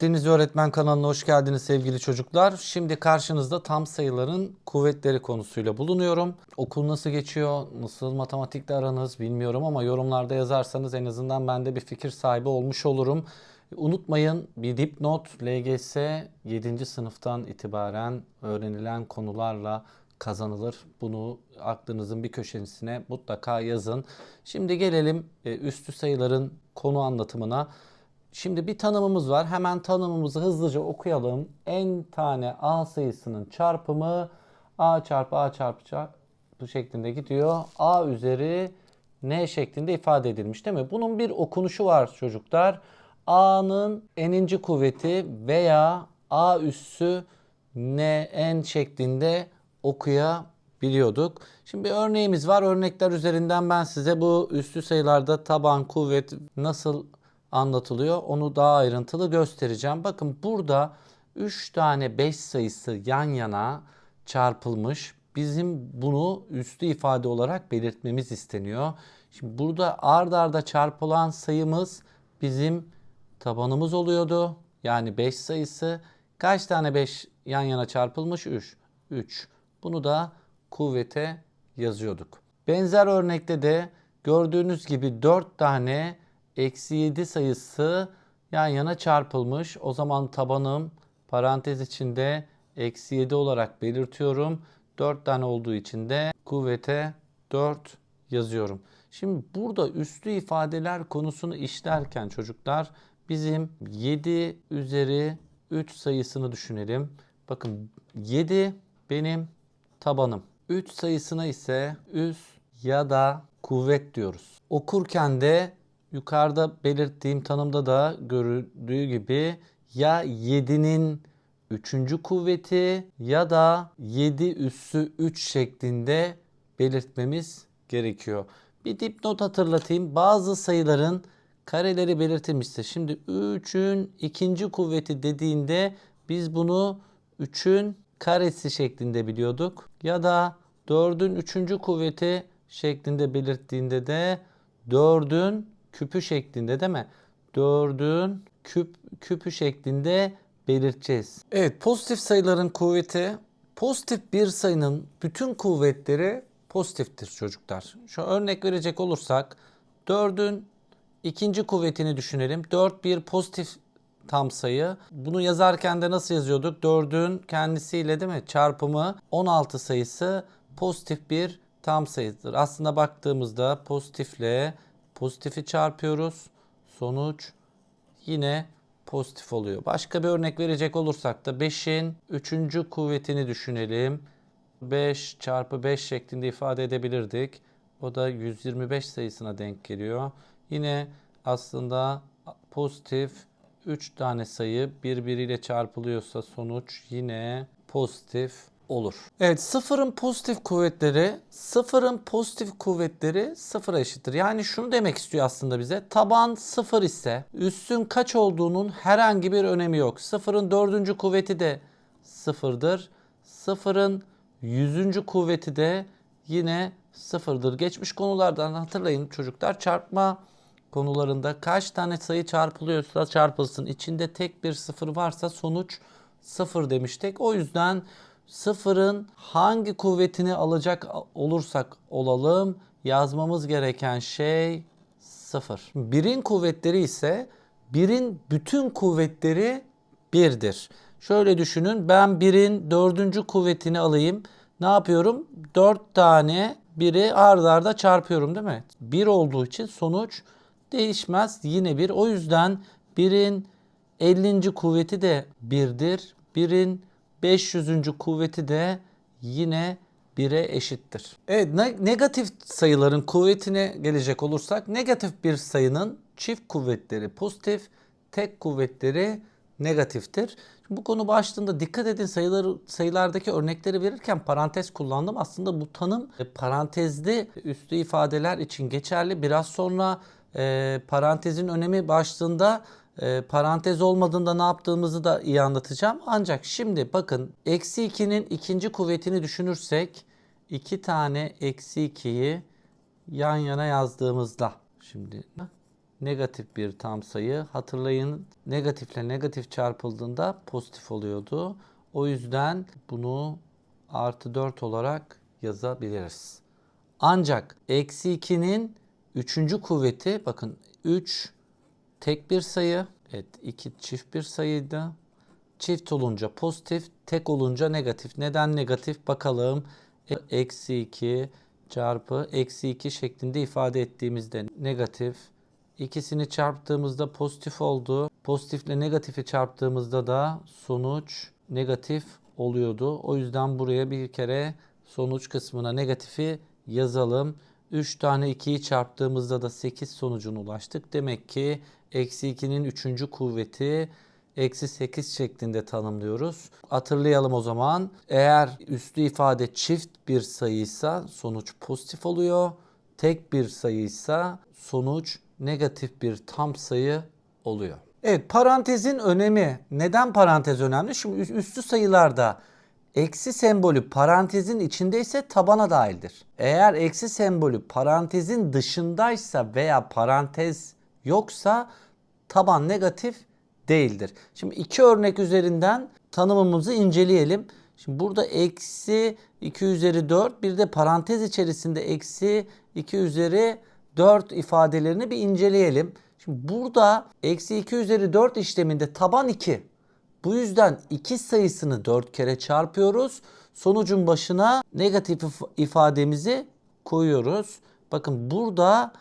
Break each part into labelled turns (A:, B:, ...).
A: Deniz Öğretmen kanalına hoş geldiniz sevgili çocuklar. Şimdi karşınızda tam sayıların kuvvetleri konusuyla bulunuyorum. Okul nasıl geçiyor, nasıl matematikle aranız bilmiyorum ama yorumlarda yazarsanız en azından ben de bir fikir sahibi olmuş olurum. Unutmayın bir dipnot LGS 7. sınıftan itibaren öğrenilen konularla kazanılır. Bunu aklınızın bir köşesine mutlaka yazın. Şimdi gelelim e, üstü sayıların konu anlatımına. Şimdi bir tanımımız var. Hemen tanımımızı hızlıca okuyalım. n tane a sayısının çarpımı a çarpı a çarpı çarpı şeklinde gidiyor. a üzeri n şeklinde ifade edilmiş değil mi? Bunun bir okunuşu var çocuklar. a'nın n'inci kuvveti veya a üssü n n şeklinde okuyabiliyorduk. Şimdi bir örneğimiz var. Örnekler üzerinden ben size bu üstü sayılarda taban, kuvvet nasıl anlatılıyor onu daha ayrıntılı göstereceğim. Bakın burada 3 tane 5 sayısı yan yana çarpılmış. Bizim bunu üstü ifade olarak belirtmemiz isteniyor. Şimdi burada ard arda çarpılan sayımız bizim tabanımız oluyordu. Yani 5 sayısı. Kaç tane 5 yan yana çarpılmış? 3. 3. Bunu da kuvvete yazıyorduk. Benzer örnekte de gördüğünüz gibi 4 tane eksi 7 sayısı yan yana çarpılmış. O zaman tabanım parantez içinde eksi 7 olarak belirtiyorum. 4 tane olduğu için de kuvvete 4 yazıyorum. Şimdi burada üslü ifadeler konusunu işlerken çocuklar bizim 7 üzeri 3 sayısını düşünelim. Bakın 7 benim tabanım. 3 sayısına ise üs ya da kuvvet diyoruz. Okurken de yukarıda belirttiğim tanımda da görüldüğü gibi ya 7'nin 3. kuvveti ya da 7 üssü 3 şeklinde belirtmemiz gerekiyor. Bir dipnot hatırlatayım. Bazı sayıların kareleri belirtilmişse şimdi 3'ün ikinci kuvveti dediğinde biz bunu 3'ün karesi şeklinde biliyorduk. Ya da 4'ün 3. kuvveti şeklinde belirttiğinde de 4'ün küpü şeklinde değil mi? 4'ün küp, küpü şeklinde belirteceğiz. Evet pozitif sayıların kuvveti pozitif bir sayının bütün kuvvetleri pozitiftir çocuklar. Şu örnek verecek olursak 4'ün ikinci kuvvetini düşünelim. 4 bir pozitif tam sayı. Bunu yazarken de nasıl yazıyorduk? 4'ün kendisiyle değil mi? Çarpımı 16 sayısı pozitif bir tam sayıdır. Aslında baktığımızda pozitifle pozitifi çarpıyoruz. Sonuç yine pozitif oluyor. Başka bir örnek verecek olursak da 5'in 3. kuvvetini düşünelim. 5 çarpı 5 şeklinde ifade edebilirdik. O da 125 sayısına denk geliyor. Yine aslında pozitif 3 tane sayı birbiriyle çarpılıyorsa sonuç yine pozitif olur. Evet sıfırın pozitif kuvvetleri sıfırın pozitif kuvvetleri sıfıra eşittir. Yani şunu demek istiyor aslında bize. Taban sıfır ise üssün kaç olduğunun herhangi bir önemi yok. Sıfırın dördüncü kuvveti de sıfırdır. Sıfırın yüzüncü kuvveti de yine sıfırdır. Geçmiş konulardan hatırlayın çocuklar çarpma konularında kaç tane sayı çarpılıyorsa çarpılsın içinde tek bir sıfır varsa sonuç sıfır demiştik. O yüzden sıfırın hangi kuvvetini alacak olursak olalım yazmamız gereken şey sıfır. Birin kuvvetleri ise birin bütün kuvvetleri birdir. Şöyle düşünün ben birin dördüncü kuvvetini alayım. Ne yapıyorum? Dört tane biri ardarda arda çarpıyorum değil mi? Bir olduğu için sonuç değişmez. Yine bir. O yüzden birin 50. kuvveti de birdir. Birin 500. kuvveti de yine 1'e eşittir. Evet negatif sayıların kuvvetine gelecek olursak negatif bir sayının çift kuvvetleri pozitif, tek kuvvetleri negatiftir. bu konu başlığında dikkat edin sayılar, sayılardaki örnekleri verirken parantez kullandım. Aslında bu tanım e, parantezli üstü ifadeler için geçerli. Biraz sonra e, parantezin önemi başlığında e, parantez olmadığında ne yaptığımızı da iyi anlatacağım. Ancak şimdi bakın eksi 2'nin ikinci kuvvetini düşünürsek 2 tane eksi 2'yi yan yana yazdığımızda şimdi negatif bir tam sayı. Hatırlayın negatifle negatif çarpıldığında pozitif oluyordu. O yüzden bunu artı 4 olarak yazabiliriz. Ancak eksi 2'nin üçüncü kuvveti bakın 3 tek bir sayı. Evet 2 çift bir sayıydı. Çift olunca pozitif, tek olunca negatif. Neden negatif? Bakalım. Eksi 2 çarpı eksi 2 şeklinde ifade ettiğimizde negatif. İkisini çarptığımızda pozitif oldu. Pozitifle negatifi çarptığımızda da sonuç negatif oluyordu. O yüzden buraya bir kere sonuç kısmına negatifi yazalım. 3 tane 2'yi çarptığımızda da 8 sonucuna ulaştık. Demek ki eksi 2'nin 3. kuvveti eksi 8 şeklinde tanımlıyoruz. Hatırlayalım o zaman. Eğer üslü ifade çift bir sayıysa sonuç pozitif oluyor. Tek bir sayıysa sonuç negatif bir tam sayı oluyor. Evet parantezin önemi. Neden parantez önemli? Şimdi üs- üslü sayılarda eksi sembolü parantezin içindeyse tabana dahildir. Eğer eksi sembolü parantezin dışındaysa veya parantez yoksa taban negatif değildir. Şimdi iki örnek üzerinden tanımımızı inceleyelim. Şimdi burada eksi 2 üzeri 4 bir de parantez içerisinde eksi 2 üzeri 4 ifadelerini bir inceleyelim. Şimdi burada eksi 2 üzeri 4 işleminde taban 2. Bu yüzden 2 sayısını 4 kere çarpıyoruz. Sonucun başına negatif if- ifademizi koyuyoruz. Bakın burada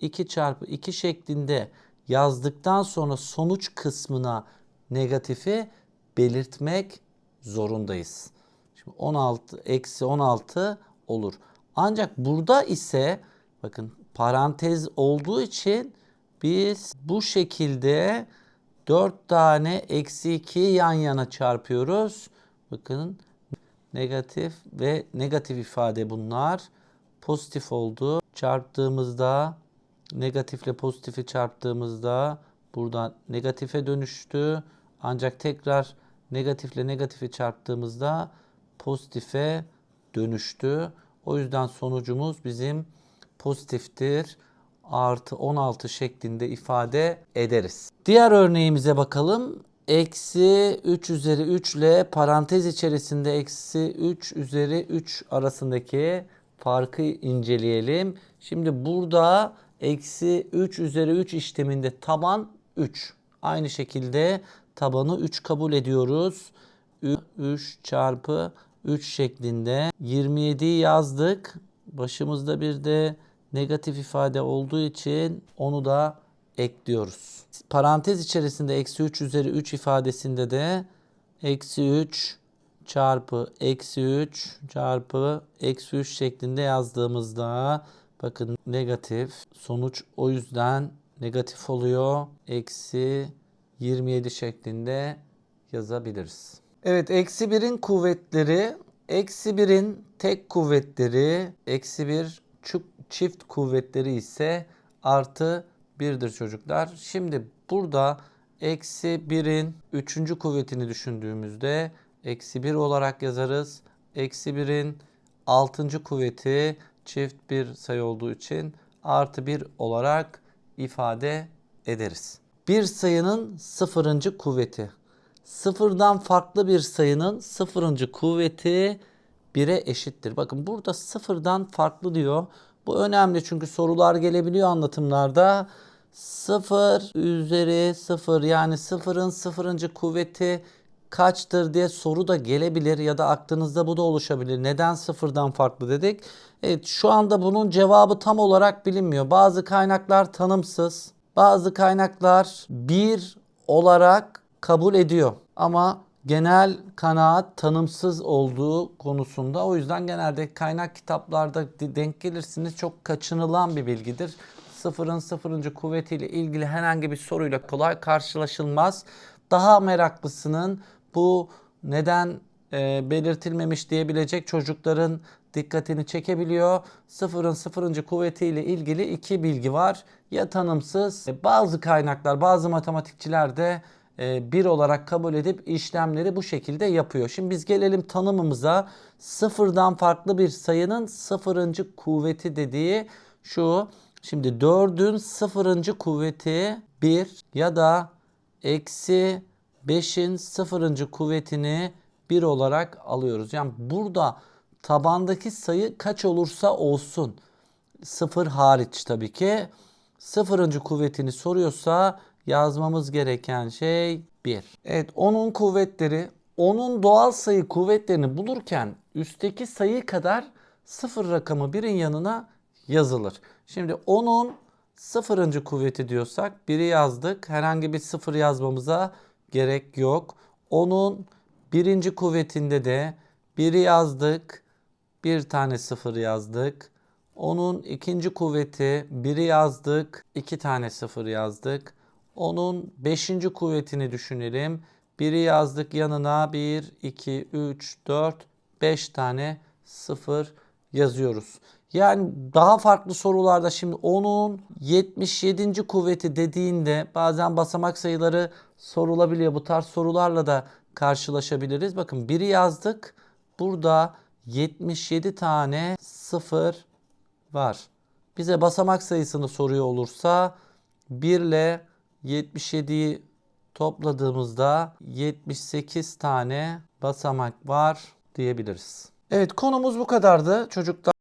A: 2 çarpı 2 şeklinde yazdıktan sonra sonuç kısmına negatifi belirtmek zorundayız. Şimdi 16 eksi 16 olur. Ancak burada ise bakın parantez olduğu için biz bu şekilde 4 tane eksi 2'yi yan yana çarpıyoruz. Bakın negatif ve negatif ifade bunlar. Pozitif oldu. Çarptığımızda negatifle pozitifi çarptığımızda buradan negatife dönüştü. Ancak tekrar negatifle negatifi çarptığımızda pozitife dönüştü. O yüzden sonucumuz bizim pozitiftir. Artı 16 şeklinde ifade ederiz. Diğer örneğimize bakalım. Eksi 3 üzeri 3 ile parantez içerisinde eksi 3 üzeri 3 arasındaki farkı inceleyelim. Şimdi burada eksi 3 üzeri 3 işleminde taban 3. Aynı şekilde tabanı 3 kabul ediyoruz. 3 çarpı 3 şeklinde 27'yi yazdık. Başımızda bir de negatif ifade olduğu için onu da ekliyoruz. Parantez içerisinde eksi 3 üzeri 3 ifadesinde de eksi 3 çarpı eksi 3 çarpı eksi 3 şeklinde yazdığımızda bakın negatif sonuç o yüzden negatif oluyor. Eksi 27 şeklinde yazabiliriz. Evet eksi 1'in kuvvetleri eksi 1'in tek kuvvetleri eksi 1 çift kuvvetleri ise artı 1'dir çocuklar. Şimdi burada eksi 1'in 3. kuvvetini düşündüğümüzde eksi 1 olarak yazarız. Eksi 1'in 6. kuvveti çift bir sayı olduğu için artı 1 olarak ifade ederiz. Bir sayının sıfırıncı kuvveti. Sıfırdan farklı bir sayının sıfırıncı kuvveti 1'e eşittir. Bakın burada sıfırdan farklı diyor. Bu önemli çünkü sorular gelebiliyor anlatımlarda. 0 üzeri 0 yani sıfırın sıfırıncı kuvveti kaçtır diye soru da gelebilir ya da aklınızda bu da oluşabilir. Neden sıfırdan farklı dedik? Evet şu anda bunun cevabı tam olarak bilinmiyor. Bazı kaynaklar tanımsız, bazı kaynaklar bir olarak kabul ediyor. Ama genel kanaat tanımsız olduğu konusunda. O yüzden genelde kaynak kitaplarda denk gelirsiniz. Çok kaçınılan bir bilgidir. Sıfırın sıfırıncı kuvvetiyle ilgili herhangi bir soruyla kolay karşılaşılmaz. Daha meraklısının bu neden e, belirtilmemiş diyebilecek çocukların dikkatini çekebiliyor. Sıfırın sıfırıncı kuvvetiyle ilgili iki bilgi var. Ya tanımsız bazı kaynaklar bazı matematikçiler de e, bir olarak kabul edip işlemleri bu şekilde yapıyor. Şimdi biz gelelim tanımımıza sıfırdan farklı bir sayının sıfırıncı kuvveti dediği şu. Şimdi 4'ün sıfırıncı kuvveti 1 ya da eksi 5'in sıfırıncı kuvvetini 1 olarak alıyoruz. Yani burada tabandaki sayı kaç olursa olsun sıfır hariç tabii ki sıfırıncı kuvvetini soruyorsa yazmamız gereken şey 1. Evet onun kuvvetleri onun doğal sayı kuvvetlerini bulurken üstteki sayı kadar sıfır rakamı birin yanına yazılır. Şimdi onun sıfırıncı kuvveti diyorsak biri yazdık. Herhangi bir sıfır yazmamıza gerek yok. Onun birinci kuvvetinde de biri yazdık. Bir tane sıfır yazdık. Onun ikinci kuvveti biri yazdık. iki tane sıfır yazdık. Onun beşinci kuvvetini düşünelim. Biri yazdık yanına 1, 2, 3, 4, 5 tane sıfır yazıyoruz. Yani daha farklı sorularda şimdi onun 77. kuvveti dediğinde bazen basamak sayıları sorulabiliyor. Bu tarz sorularla da karşılaşabiliriz. Bakın biri yazdık. Burada 77 tane sıfır var. Bize basamak sayısını soruyor olursa 1 ile 77'yi topladığımızda 78 tane basamak var diyebiliriz. Evet konumuz bu kadardı çocuklar.